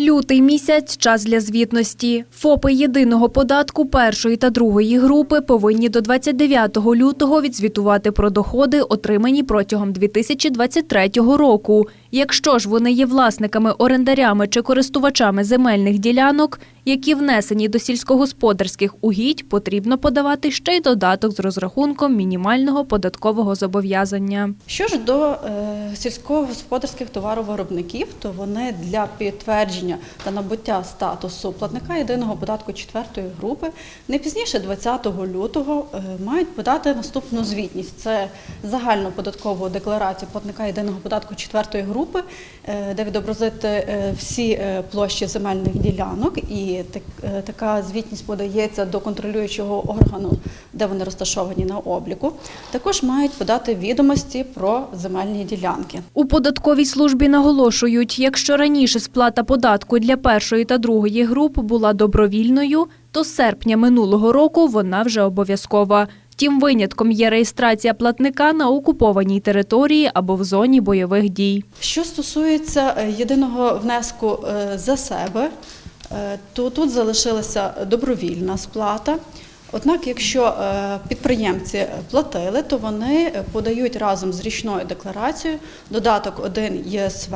Лютий місяць час для звітності. ФОПи єдиного податку першої та другої групи повинні до 29 лютого відзвітувати про доходи, отримані протягом 2023 року. Якщо ж вони є власниками, орендарями чи користувачами земельних ділянок, які внесені до сільськогосподарських угідь, потрібно подавати ще й додаток з розрахунком мінімального податкового зобов'язання. Що ж до е, сільськогосподарських товаровиробників, то вони для підтвердження та набуття статусу платника єдиного податку четвертої групи не пізніше 20 лютого е, мають подати наступну звітність. Це загальну податкову декларацію платника єдиного податку четвертої групи, е, де відобразити е, всі е, площі земельних ділянок, і так- така звітність подається до контролюючого органу, де вони розташовані на обліку. Також мають подати відомості про земельні ділянки. У податковій службі наголошують, якщо раніше сплата податку для першої та другої груп була добровільною, то з серпня минулого року вона вже обов'язкова. Втім, винятком є реєстрація платника на окупованій території або в зоні бойових дій. Що стосується е, єдиного внеску е, за себе, е, то тут залишилася добровільна сплата. Однак, якщо підприємці платили, то вони подають разом з річною декларацією додаток 1 ЄСВ.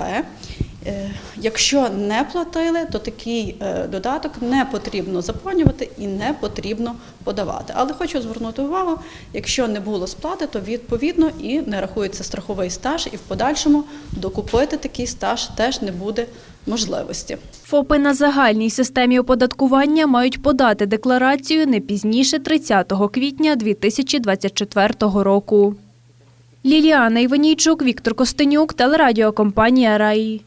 Е, Якщо не платили, то такий е, додаток не потрібно заповнювати і не потрібно подавати. Але хочу звернути увагу, якщо не було сплати, то відповідно і не рахується страховий стаж, і в подальшому докупити такий стаж теж не буде можливості. ФОПи на загальній системі оподаткування мають подати декларацію не пізніше 30 квітня 2024 року. Ліліана Іванійчук, Віктор Костенюк, телерадіокомпанія Раї.